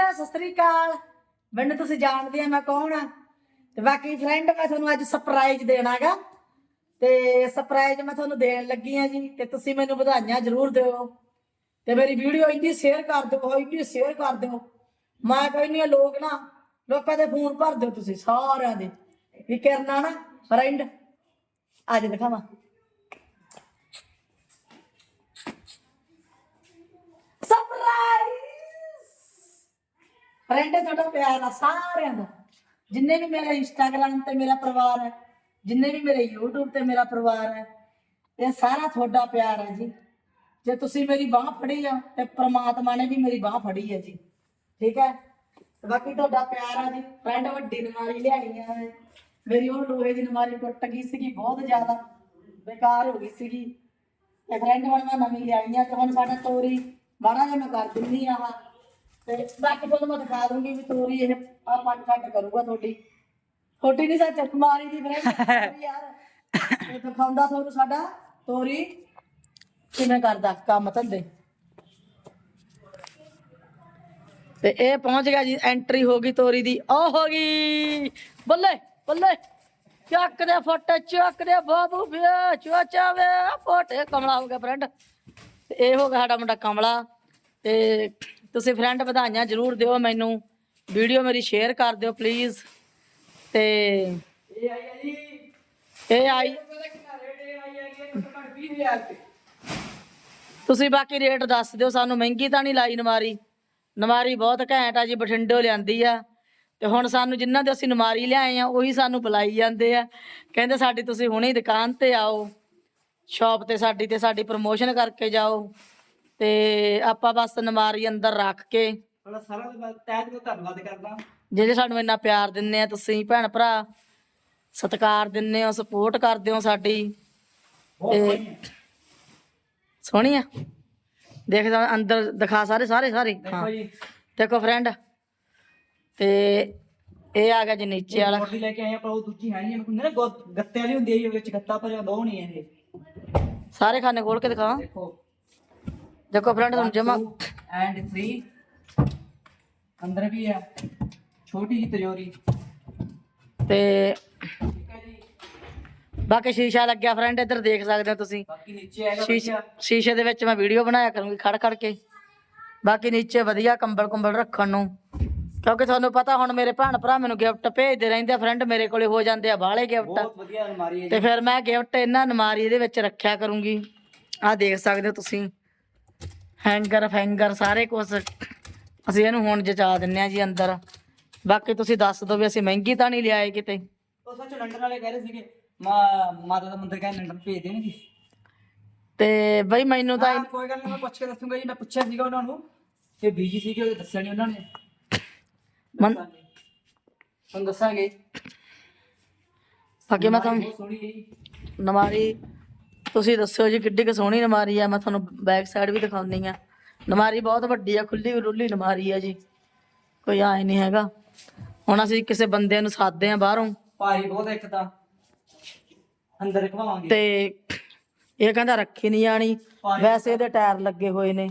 ਆ ਸਤਿ ਸ੍ਰੀ ਅਕਾਲ। ਮੈਨੂੰ ਤੁਸੀਂ ਜਾਣਦੇ ਆ ਮੈਂ ਕੌਣ ਆ। ਤੇ ਬਾਕੀ ਫਰੈਂਡ ਮੈਂ ਤੁਹਾਨੂੰ ਅੱਜ ਸਰਪ੍ਰਾਈਜ਼ ਦੇਣਾਗਾ। ਤੇ ਸਰਪ੍ਰਾਈਜ਼ ਮੈਂ ਤੁਹਾਨੂੰ ਦੇਣ ਲੱਗੀ ਆ ਜੀ, ਤੇ ਤੁਸੀਂ ਮੈਨੂੰ ਵਧਾਈਆਂ ਜ਼ਰੂਰ ਦਿਓ। ਤੇ ਮੇਰੀ ਵੀਡੀਓ ਇੰਨੀ ਸ਼ੇਅਰ ਕਰ ਦਿਓ, ਇੰਨੀ ਸ਼ੇਅਰ ਕਰ ਦਿਓ। ਮੈਂ ਕਹਿੰਦੀ ਆ ਲੋਕ ਨਾ, ਲੋਕਾਂ ਦੇ ਫੋਨ ਭਰ ਦਿਓ ਤੁਸੀਂ ਸਾਰਿਆਂ ਦੇ। ਵੀ ਕਰਨਾ ਨਾ ਫਰੈਂਡ ਅੱਜ ਦਿਖਾਵਾਂ। ਸਰਪ੍ਰਾਈਜ਼ ਫਰੈਂਡ ਤੁਹਾਡਾ, ਪਿਆਰ ਆ ਸਾਰਿਆਂ ਦਾ। ਜਿੰਨੇ ਵੀ ਮੇਰੇ ਇੰਸਟਾਗ੍ਰam ਤੇ ਮੇਰਾ ਪਰਿਵਾਰ ਹੈ, ਜਿੰਨੇ ਵੀ ਮੇਰੇ YouTube ਤੇ ਮੇਰਾ ਪਰਿਵਾਰ ਹੈ, ਇਹ ਸਾਰਾ ਤੁਹਾਡਾ ਪਿਆਰ ਹੈ ਜੀ। ਜੇ ਤੁਸੀਂ ਮੇਰੀ ਬਾਹ ਫੜੀ ਆ, ਤੇ ਪ੍ਰਮਾਤਮਾ ਨੇ ਵੀ ਮੇਰੀ ਬਾਹ ਫੜੀ ਹੈ ਜੀ। ਠੀਕ ਹੈ? ਬਾਕੀ ਤੁਹਾਡਾ ਪਿਆਰ ਆ ਜੀ। ਫਰੈਂਡ ਵੱਡੀ ਨਮਾਰੀ ਲਿਆਈ ਆ ਮੇਰੀ ਉਹ ਲੋਹੇ ਦੀ ਨਮਾਰੀ ਟੁੱਟ ਗਈ ਸੀਗੀ, ਬਹੁਤ ਜ਼ਿਆਦਾ ਬੇਕਾਰ ਹੋ ਗਈ ਸੀਗੀ। ਤੇ ਫਰੈਂਡ ਹੁਣ ਮੈਂ ਨਵੀਂ ਲਿਆਈ ਆ ਤੇ ਹੁਣ ਸਾਡਾ ਤੋਰੀ ਬਾੜਾ ਜਿਹਾ ਮੈਂ ਕਰ ਦਿੰਨੀ ਆ ਵਾ ਤੇ ਬਾਕੀ ਤੁਹਾਨੂੰ ਮੈਂ ਦਿਖਾ ਦੂੰਗੀ ਵੀ ਤੋਰੀ ਇਹ ਆ ਪੰਜ ਕੱਟ ਕਰੂਗਾ ਤੁਹਾਡੀ। ਛੋਟੀ ਨਹੀਂ ਸੱਚ ਮਾਰੀ ਦੀ ਫਰੈਂਡ ਯਾਰ। ਇਹ ਦਿਖਾਉਂਦਾ ਤੁਹਾਨੂੰ ਸਾਡਾ ਤੋਰੀ। ਕਿਵੇਂ ਕਰਦਾ ਕੰਮ ਧੰਦੇ? ਤੇ ਇਹ ਪਹੁੰਚ ਗਿਆ ਜੀ ਐਂਟਰੀ ਹੋ ਗਈ ਤੋਰੀ ਦੀ। ਉਹ ਹੋ ਗਈ। ਬੱਲੇ ਬੱਲੇ। ਚੱਕ ਦੇ ਫੋਟੇ ਚੱਕ ਦੇ ਬਾਬੂ ਵੇ ਚੋਚਾ ਵੇ ਫੋਟੇ। ਕਮਲਾ ਹੋ ਗਿਆ ਫਰੈਂਡ ਤੇ ਇਹ ਹੋ ਗਿਆ ਸਾਡਾ ਮੁੰਡਾ ਕਮਲਾ। ਤੇ ਤੁਸੀਂ ਫਰੈਂਡ ਵਧਾਈਆਂ ਜਰੂਰ ਦਿਓ ਮੈਨੂੰ। ਵੀਡੀਓ ਮੇਰੀ ਸ਼ੇਅਰ ਕਰ ਦਿਓ ਪਲੀਜ਼ ਤੇ ਇਹ ਆਈ। ਆ ਜੀ ਇਹ ਆਈ ਤੁਸੀਂ ਬਾਕੀ ਰੇਟ ਦੱਸ ਦਿਓ, ਸਾਨੂੰ ਮਹਿੰਗੀ ਤਾਂ ਨਹੀਂ ਲਾਈ ਨਮਾਰੀ ਨਮਾਰੀ ਬਹੁਤ ਘੈਂਟ ਆ ਜੀ, ਬਠਿੰਡੋ ਲਿਆਂਦੀ ਆ। ਤੇ ਹੁਣ ਸਾਨੂੰ ਜਿਨ੍ਹਾਂ ਦੇ ਅਸੀਂ ਨਮਾਰੀ ਲਿਆਏ ਆ, ਉਹੀ ਸਾਨੂੰ ਬੁਲਾਈ ਜਾਂਦੇ ਆ। ਕਹਿੰਦੇ ਸਾਡੀ ਤੁਸੀਂ ਹੁਣੇ ਦੁਕਾਨ ਤੇ ਆਓ ਸ਼ਾਪ ਤੇ ਸਾਡੀ ਤੇ ਸਾਡੀ ਪ੍ਰਮੋਸ਼ਨ ਕਰਕੇ ਜਾਓ। ਤੇ ਆਪਾਂ ਬਸ ਨਮਾਰੀ ਅੰਦਰ ਰੱਖ ਕੇ ਬੜਾ ਸਾਰਾ ਦਾ ਤਹਿ ਦਿਲੋਂ ਧੰਨਵਾਦ ਕਰਦਾ। ਜਿਹੜੇ ਸਾਨੂੰ ਇੰਨਾ ਪਿਆਰ ਦਿੰਦੇ ਆ ਤੁਸੀਂ ਭੈਣ ਭਰਾ ਸਤਿਕਾਰ ਦਿੰਦੇ ਹੋ ਸਪੋਰਟ ਕਰਦੇ ਹੋ ਸਾਡੀ। ਬਹੁਤ ਤੇ- ਸੋਹਣੀ ਹੈ। ਸੋਹਣੀ ਆ। ਦੇਖ ਜਾ ਅੰਦਰ ਦਿਖਾ ਸਾਰੇ ਸਾਰੇ ਸਾਰੇ। ਹਾਂ। ਦੇਖੋ ਜੀ। ਦੇਖੋ ਫਰੈਂਡ ਤੇ ਇਹ ਆ ਗਿਆ ਜੀ ਨੀਚੇ ਵਾਲਾ। ਮੋਟੀ ਲੈ ਕੇ ਆਏ ਆ, ਪਰ ਉਹ ਦੂਜੀ ਹੈ ਨਹੀਂ ਇਹਨੂੰ ਹੁੰਦੇ ਨਾ ਗੱਤੇ ਵਾਲੀ ਹੁੰਦੀ ਹੈ ਜੀ, ਵਿੱਚ ਗੱਤਾ ਭਰਿਆ ਦੋ ਨਹੀਂ ਹੈ ਇਹ। ਸਾਰੇ ਖਾਨੇ ਖੋਲ ਕੇ ਦਿਖਾ। ਦੇਖੋ। ਦੇਖੋ ਫਰੈਂਡ ਤੁਹਾਨੂੰ ਜਮਾ ਐਂਡ 3 ਅੰਦਰ ਵੀ ਹੈ ਛੋਟੀ ਜਿਹੀ ਤਿਜੋਰੀ। ਤੇ ਜੀ। ਬਾਕੀ ਸ਼ੀਸ਼ਾ ਲੱਗਿਆ ਫਰੈਂਡ ਇੱਧਰ ਦੇਖ ਸਕਦੇ ਹੋ ਤੁਸੀਂ। ਬਾਕੀ ਨੀਚੇ ਆਏਗਾ ਸ਼ੀਸ਼ੇ ਸ਼ੀਸ਼ੇ ਦੇ ਵਿੱਚ ਮੈਂ ਵੀਡੀਓ ਬਣਾਇਆ ਕਰੂੰਗੀ ਖੜ ਖੜ ਕੇ। ਬਾਕੀ ਨੀਚੇ ਵਧੀਆ ਕੰਬਲ ਕੁੰਬਲ ਰੱਖਣ ਨੂੰ। ਕਿਉਂਕਿ ਤੁਹਾਨੂੰ ਪਤਾ ਹੁਣ ਮੇਰੇ ਭੈਣ ਭਰਾ ਮੈਨੂੰ ਗਿਫਟ ਭੇਜਦੇ ਰਹਿੰਦੇ ਆ। ਫਰੈਂਡ ਮੇਰੇ ਕੋਲੇ ਹੋ ਜਾਂਦੇ ਆ ਬਾਹਲੇ ਗਿਫਟ। ਬਹੁਤ ਵਧੀਆ ਅਲਮਾਰੀ ਹੈ ਤੇ ਫਿਰ ਮੈਂ ਗਿਫਟ ਇਹਨਾਂ ਨਮਾਰੀ ਇਹਦੇ ਵਿੱਚ ਰੱਖਿਆ ਕਰੂੰਗੀ। ਆਹ ਦੇਖ ਸਕਦੇ ਹੋ ਤੁਸੀਂ। ਹੈਂਗਰ ਫੈਂਗਰ ਸਾਰੇ ਕੁਝ ਅਸੀਂ ਇਹਨੂੰ ਹੁਣ ਜਚਾ ਦਿੰਨੇ ਆ ਜੀ ਅੰਦਰ। ਬਾਕੀ ਤੁਸੀਂ ਦੱਸ ਦਿਓ ਵੀ ਅਸੀਂ ਮਹਿੰਗੀ ਤਾਂ ਨਹੀਂ ਲਿਆਏ ਕਿਤੇ। ਉਹ ਸੱਚ ਲੰਡਨ ਵਾਲੇ ਕਹਿ ਰਹੇ ਸੀਗੇ ਮਾ ਮਾਤਾ ਦਾ ਮੰਦਿਰ ਕਹਿੰਦੇ ਲੰਡਨ ਭੇਜ ਦੇਣਗੇ ਤੇ ਬਈ ਮੈਨੂੰ ਤਾਂ ਹਾਂ, ਕੋਈ ਗੱਲ ਨਹੀਂ ਮੈਂ ਪੁੱਛ ਕੇ ਦੱਸੂਗਾ ਜੀ ਮੈਂ ਪੁੱਛਿਆ ਸੀਗਾ ਉਹਨਾਂ ਨੂੰ। ਤੇ ਬੀਜੀ ਸੀਗੇ ਉਹ ਦੱਸਿਆ ਨਹੀਂ ਉਹਨਾਂ ਨੇ। ਮਨ- ਤੁਹਾਨੂੰ ਦੱਸਾਂਗੇ। ਅੱਗੇ ਮੈਂ ਤੁਹਾਨੂੰ ਬਹੁਤ ਸੋਹਣੀ ਹੈ ਜੀ। ਨਮਾਰੀ ਤੁਸੀਂ ਦੱਸਿਓ ਜੀ ਕਿੱਡੀ ਕੁ ਸੋਹਣੀ ਨਮਾਰੀ ਆ ਮੈਂ ਤੁਹਾਨੂੰ ਬੈਕ ਸਾਈਡ ਵੀ ਦਿਖਾਉਂਦੀ ਆ ਨਮਾਰੀ ਬਹੁਤ ਵੱਡੀ ਆ ਖੁੱਲੀ ਰੁੱਲੀ ਨਮਾਰੀ ਆ ਜੀ। ਕੋਈ ਆਏ ਨਹੀਂ ਹੈਗਾ। ਹੁਣ ਅਸੀਂ ਕਿਸੇ ਬੰਦੇ ਨੂੰ ਸਾਦੇ ਆ ਬਾਹਰੋਂ। ਭਾਰੀ ਬਹੁਤ ਇੱਕ ਤਾਂ। ਅੰਦਰ ਘਵਾਵਾਂਗੇ। ਤੇ ਇਹ ਕਹਿੰਦਾ ਰੱਖੀ ਨਹੀਂ ਜਾਣੀ। ਵੈਸੇ ਇਹਦੇ ਟਾਇਰ ਲੱਗੇ ਹੋਏ ਨੇ।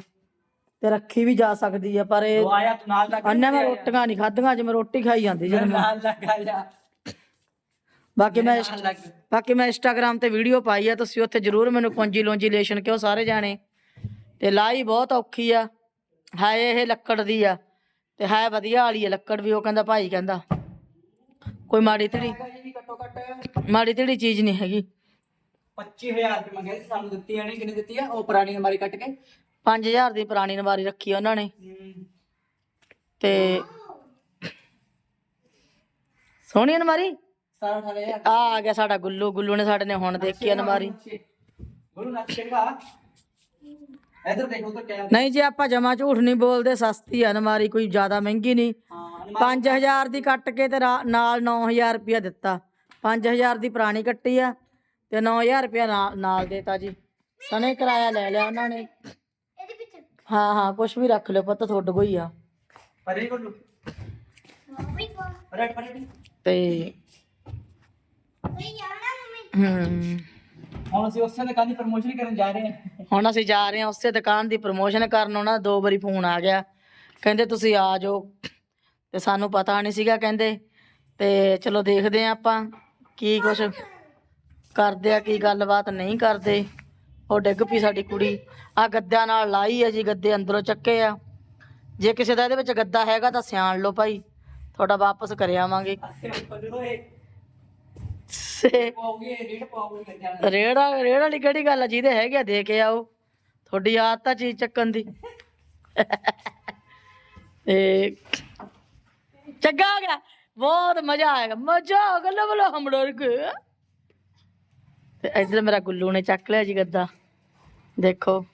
ਤੇ ਰੱਖੀ ਵੀ ਜਾ ਸਕਦੀ ਆ ਪਰ ਇਹ ਆਇਆ ਤੂੰ ਨਾਲ ਲੱਗ ਅੰਨੇ ਮੈਂ ਰੋਟੀਆਂ ਨਹੀਂ ਖਾਧੀਆਂ ਜਿਵੇਂ ਰੋਟੀ ਖਾਈ ਜਾਂਦੀ ਜਦੋਂ ਮੈਂ ਨਾਲ ਲੱਗ ਆਇਆ ਬਾਕੀ ਮੈਂ ਬਾਕੀ ਮੈਂ ਇੰਸਟਾਗ੍ਰam ਤੇ ਵੀਡੀਓ ਪਾਈ ਆ ਤੁਸੀਂ ਉੱਥੇ ਜਰੂਰ ਮੈਨੂੰ ਕੁੰਜੀ ਲੋਂਜੀਲੇਸ਼ਨ ਕਿਉਂ ਸਾਰੇ ਜਾਣੇ? ਤੇ ਲਾਈ ਬਹੁਤ ਔਖੀ ਆ। ਹੈ ਇਹ ਲੱਕੜ ਦੀ ਆ। ਤੇ ਹੈ ਵਧੀਆ ਵਾਲੀ ਆ ਲੱਕੜ ਵੀ ਉਹ ਕਹਿੰਦਾ ਭਾਈ ਕਹਿੰਦਾ ਕੋਈ ਮਾੜੀ ਧੜੀ ਹੈਗਾ ਜੀ ਘੱਟੋ ਘੱਟ ਮਾੜੀ ਧੜੀ ਚੀਜ਼ ਨਹੀਂ ਹੈਗੀ। 25000 ਰੁਪਏ ਮੰਗਿਆ ਸੀ ਸਾਨੂੰ ਦਿੱਤੀ ਇਹਨੇ ਕਿੰਨੀ ਦਿੱਤੀ ਆ? ਉਹ ਪੁਰਾਣੀ ਅਲਮਾਰੀ ਕੱਟ ਕੇ। 5000 ਦੀ ਪੁਰਾਣੀ ਨਵਾਰੀ ਰੱਖੀ ਆ ਉਹਨਾਂ ਨੇ। ਤੇ ਸੋਹਣੀ ਨਮਾਰੀ ਸਾਰਾ ਥਾਲੇ ਆ ਆ ਆ ਗਿਆ ਸਾਡਾ ਗੁੱਲੂ ਗੁੱਲੂ ਨੇ ਸਾਡੇ ਨੇ ਹੁਣ ਦੇਖੀ ਆ ਨਮਾਰੀ ਗੁਰੂ ਨਾਥ ਸਿੰਘਾ ਇਧਰ ਦੇਖੋ ਤਾਂ ਕਿਆ ਨਹੀਂ ਜੀ ਆਪਾਂ ਜਮਾ ਝੂਠ ਨਹੀਂ ਬੋਲਦੇ ਸਸਤੀ ਆ ਨਮਾਰੀ ਕੋਈ ਜ਼ਿਆਦਾ ਮਹਿੰਗੀ ਨਹੀਂ। ਹਾਂ 5000 ਦੀ ਕੱਟ ਕੇ ਤੇ ਰਾ- ਨਾਲ 9000 ਰੁਪਇਆ ਦਿੱਤਾ। 5000 ਦੀ ਪੁਰਾਣੀ ਕੱਟੀ ਆ ਤੇ 9000 ਰੁਪਇਆ ਨਾਲ ਨਾਲ ਦੇਤਾ ਜੀ। ਸਨੇ ਕਿਰਾਇਆ ਲੈ ਲਿਆ ਉਹਨਾਂ ਨੇ। ਹਾਂ ਹਾਂ ਕੁਝ ਵੀ ਰੱਖ ਲਿਓ ਪੁੱਤ ਤੁਹਾਡੇ ਕੋਈ ਆ। ਪਰੇ ਗੁੱਲੂ ਪਰੇ ਪਰੇ। ਤੇ ਹੂੰ। ਹੁਣ ਅਸੀਂ ਉਸੇ ਦੁਕਾਨ ਦੀ ਪ੍ਰਮੋਸ਼ਨ ਕਰਨ ਜਾ ਰਹੇ ਹਾਂ। ਹੁਣ ਅਸੀਂ ਜਾ ਰਹੇ ਹਾਂ ਉਸੇ ਦੁਕਾਨ ਦੀ ਪ੍ਰਮੋਸ਼ਨ ਕਰਨ ਉਹਨਾਂ ਦਾ ਦੋ ਵਾਰੀ ਫੋਨ ਆ ਗਿਆ। ਕਹਿੰਦੇ ਤੁਸੀਂ ਆ ਜਾਓ। ਤੇ ਸਾਨੂੰ ਪਤਾ ਨਹੀਂ ਸੀਗਾ ਕਹਿੰਦੇ। ਤੇ ਚਲੋ ਦੇਖਦੇ ਆ ਆਪਾਂ ਕੀ ਕੁਛ ਕਰਦੇ ਆ ਕੀ ਗੱਲਬਾਤ ਨਹੀਂ ਕਰਦੇ। ਉਹ ਡਿੱਗ ਪਈ ਸਾਡੀ ਕੁੜੀ। ਆ ਗੱਦਿਆਂ ਨਾਲ ਲਾਈ ਆ ਜੀ ਗੱਦੇ ਅੰਦਰੋਂ ਚੱਕੇ ਆ। ਜੇ ਕਿਸੇ ਦਾ ਇਹਦੇ ਵਿੱਚ ਗੱਦਾ ਹੈਗਾ ਤਾਂ ਸਿਆਣ ਲਓ ਭਾਈ। ਤੁਹਾਡਾ ਵਾਪਸ ਕਰ ਤੇ ਪਾਉਗੇ ਰੇਟ ਪਾਉਗੇ ਗੱਜਾਂ ਰੇੜਾ ਰੇੜ ਵਾਲੀ ਕਿਹੜੀ ਗੱਲ ਆ? ਜਿਹਦੇ ਹੈਗੇ ਆ ਦੇ ਕੇ ਆਓ। ਤੁਹਾਡੀ ਆਦਤ ਆ ਚੀਜ਼ ਚੱਕਣ ਦੀ। ਤੇ ਚੰਗਾ ਆ ਗਿਆ। ਬਹੁਤ ਮਜ਼ਾ ਆਏਗਾ ਮਜ਼ਾ ਆ ਗਿਆ ਲਵ ਲਵ ਹਮ ਡਰ ਗਏ ਤੇ ਇਧਰ ਮੇਰਾ ਗੁੱਲੂ ਨੇ ਚੱਕ ਲਿਆ ਜੀ ਗੱਦਾ। ਦੇਖੋ।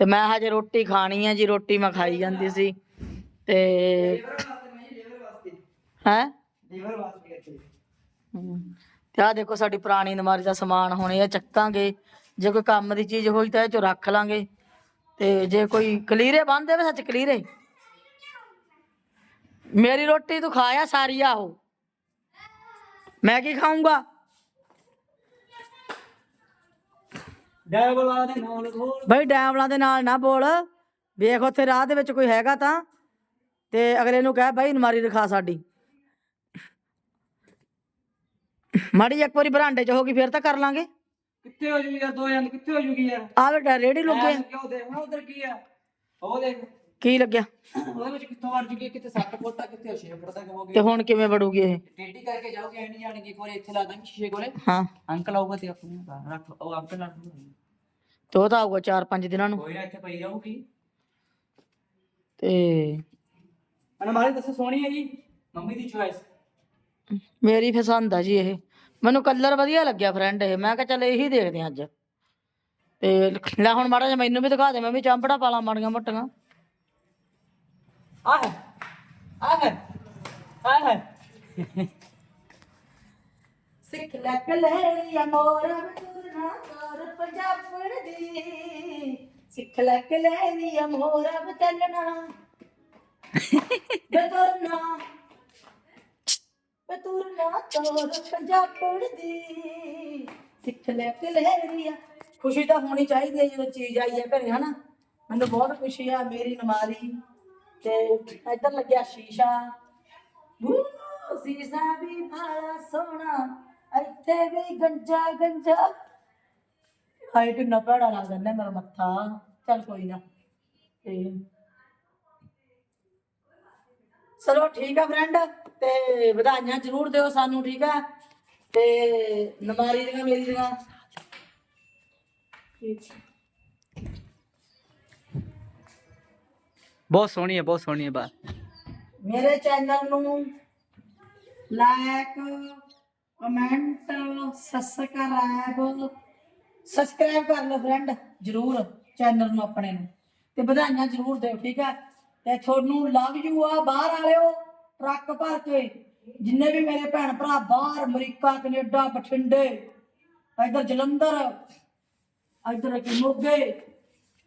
ਤੇ ਮੈਂ ਹਜੇ ਰੋਟੀ ਖਾਣੀ ਆ ਜੀ। ਰੋਟੀ ਮੈਂ ਖਾਈ ਜਾਂਦੀ ਸੀ। ਤੇ ਮੈਂ ਲੇਬਰ ਵਾਸਤੇ। ਹੈ। ਲੇਬਰ ਵਾਸਤੇ ਕਰਦੇ ਤੇ ਆ ਦੇਖੋ ਸਾਡੀ ਪੁਰਾਣੀ ਅਲਮਾਰੀ ਦਾ ਸਮਾਨ ਹੁਣ ਇਹ ਚੱਕਾਂਗੇ। ਜੇ ਕੋਈ ਕੰਮ ਦੀ ਚੀਜ਼ ਹੋਈ ਤਾਂ ਇਹ ਚੋਂ ਰੱਖ ਲਾਂਗੇ। ਤੇ ਜੇ ਕੋਈ ਕਲੀਰੇ ਬੰਨਦੇ ਵੇ ਸੱਚ ਕਲੀਰੇ? ਮੇਰੀ ਰੋਟੀ ਤੂੰ ਖਾਇਆ ਸਾਰੀ ਆਹੋ। ਮੈਂ ਕੀ ਖਾਊਂਗਾ? ਡਰਾਈਵਰ ਵਾਲਾ ਦੇ ਨਾਲ ਹੋਰ ਬਈ ਡੈਮਲਾਂ ਦੇ ਨਾਲ ਨਾ ਬੋਲ। ਵੇਖ ਉੱਥੇ ਰਾਹ ਦੇ ਵਿੱਚ ਕੋਈ ਹੈਗਾ ਤਾਂ। ਤੇ ਅਗਲੇ ਨੂੰ ਕਹਿ ਬਈ ਅਲਮਾਰੀ ਰਖਾ ਸਾਡੀ। ਮਾੜੀ ਇੱਕ ਵਾਰੀ ਬਰਾਂਡੇ 'ਚ ਹੋ ਗਈ ਫਿਰ ਤਾਂ ਕਰ ਲਾਂਗੇ। ਕਿੱਥੇ ਹੋ ਜੂਗੀ ਯਾਰ ਦੋ ਜਣ ਕਿੱਥੇ ਹੋ ਜੂਗੀ ਯਾਰ? ਆਹ ਵੇ ਰੇੜੀ ਲੁੱਗੇ ਕਿਉਂ ਉਧਰ ਕੀ ਆ? ਉਹ ਦੇਖ। ਕੀ ਲੱਗਿਆ? ਉਹਦੇ ਵਿੱਚ ਕਿੱਥੋਂ ਵੜ ਜੂਗੀ ਕਿਤੇ 7 ਫੁੱਟ ਤੱਕ ਕਿਤੇ 6 ਫੁੱਟ ਤੱਕ ਹੋ ਤੇ ਹੁਣ ਕਿਵੇਂ ਵੜੂਗੀ ਇਹ? ਟੇਢੀ ਕਰਕੇ ਜਾਓਗੇ ਐ ਨਹੀਂ ਜਾਣਗੇ ਇੱਕ ਵਾਰ ਇੱਥੇ ਲਾ ਦਾਂਗੇ ਸ਼ੀਸ਼ੇ ਕੋਲੇ। ਹਾਂ। ਅੰਕਲ ਆਊਗਾ ਤੇ ਆਪਣੇ ਰੱਖ ਉਹ ਅੰਕਲ ਨਾਲ ਤੇ ਉਹ ਤਾਂ ਆਊਗਾ 4-5 ਦਿਨਾਂ ਨੂੰ। ਕੋਈ ਨਾ ਇੱਥੇ ਪਈ ਰਹੂਗੀ। ਤੇ ਅਨਮਾਰੀ ਦੱਸੋ ਸੋਹਣੀ ਹੈ ਜੀ? ਮੰਮੀ ਦੀ ਚੁਆਇਸ ਮੇਰੀ ਪਸੰਦ ਆ ਜੀ ਇਹ। ਮੈਨੂੰ ਕਲਰ ਵਧੀਆ ਲੱਗਿਆ ਫਰੈਂਡ ਇਹ। ਮੈਂ ਕਿਹਾ ਚੱਲ ਇਹੀ ਦੇਖਦੇ ਹਾਂ ਅੱਜ। ਤੇ ਲੈ ਹੁਣ ਮਾੜਾ ਜਿਹਾ ਮੈਨੂੰ ਵੀ ਦਿਖਾ ਦੇ ਮੈਂ ਵੀ ਚਾਂਪੜਾ ਪਾਲਾਂ ਮਾੜੀਆਂ ਮੋਟੀਆਂ। ਆ ਹੈ ਆ ਹੈ ਆ ਹੈ। ਸਿੱਖ ਲੈ ਕਲੇਰੀਆ ਮੋਰਾ ਬਟੂਰਨਾ ਤੋਰ ਪੰਜਾਬਣ ਦੀ ਸਿੱਖ ਲੈ ਕਲੇਰੀਆ ਮੋਰਾ ਬਚਲਣਾ ਬਤੁਰਨਾ ਬਤੁਰਨਾ ਤੋਰ ਪੰਜਾਬਣ ਦੀ ਸਿੱਖ ਲੈ ਕਲੇਰੀਆ ਖੁਸ਼ੀ ਤਾਂ ਹੋਣੀ ਚਾਹੀਦੀ ਹੈ ਜਦੋਂ ਚੀਜ਼ ਆਈ ਹੈ ਘਰੇ, ਹਨਾ? ਮੈਨੂੰ ਬਹੁਤ ਖੁਸ਼ੀ ਆ ਮੇਰੀ ਨਮਾਰੀ। ਤੇ ਇੱਧਰ ਲੱਗਿਆ ਸ਼ੀਸ਼ਾ। ਬੂ, ਸੀਸਾ ਵੀ ਬੜਾ ਸੋਹਣਾ, ਇੱਥੇ ਵੀ ਗੰਜਾ ਗੰਜਾ। ਹਾਏ, ਕਿੰਨਾ ਭੈੜਾ ਲੱਗਦਾ ਨਾ ਮੇਰਾ ਮੱਥਾ। ਚੱਲ ਕੋਈ ਨਾ। ਤੇ ਚਲੋ ਠੀਕ ਆ ਫਰੈਂਡ ਤੇ ਵਧਾਈਆਂ ਜ਼ਰੂਰ ਦਿਓ ਸਾਨੂੰ ਠੀਕ ਆ? ਤੇ ਨਮਾਰੀ ਦੀਆਂ ਮੇਰੀ ਦੀਆਂ। ਬਹੁਤ ਸੋਹਣੀ ਹੈ ਬਹੁਤ ਸੋਹਣੀ ਹੈ ਬਾਤ। ਮੇਰੇ ਚੈਨਲ ਨੂੰ ਲਾਈਕ ਕਮੈਂਟ ਸਬਸਕ੍ਰਾਈਬ ਸਬਸਕ੍ਰਾਈਬ ਕਰ ਲਓ ਫਰੈਂਡ ਜਰੂਰ ਚੈਨਲ ਨੂੰ ਆਪਣੇ ਨੂੰ। ਤੇ ਵਧਾਈਆਂ ਜਰੂਰ ਦਿਓ ਠੀਕ ਹੈ ਤੇ ਤੁਹਾਨੂੰ ਲਵ ਯੂ ਆ ਬਾਹਰ ਵਾਲਿਓ, ਟਰੱਕ ਭਰ ਕੇ। ਜਿੰਨੇ ਵੀ ਮੇਰੇ ਭੈਣ ਭਰਾ ਬਾਹਰ, ਅਮਰੀਕਾ, ਕੈਨੇਡਾ, ਬਠਿੰਡੇ, ਇੱਧਰ ਜਲੰਧਰ, ਇੱਧਰ ਕਿ ਮੋਗੇ,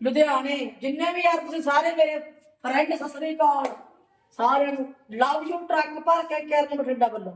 ਲੁਧਿਆਣੇ, ਜਿੰਨੇ ਵੀ ਯਾਰ ਤੁਸੀਂ ਸਾਰੇ ਮੇਰੇ ਫਰੈਂਡ ਸਤਿ ਸ੍ਰੀ ਅਕਾਲ। ਸਾਰਿਆਂ ਨੂੰ ਲਵ ਯੂ ਟਰੱਕ ਭਰ ਕੇ ਕੈਰਨ ਬਠਿੰਡਾ ਵੱਲੋਂ।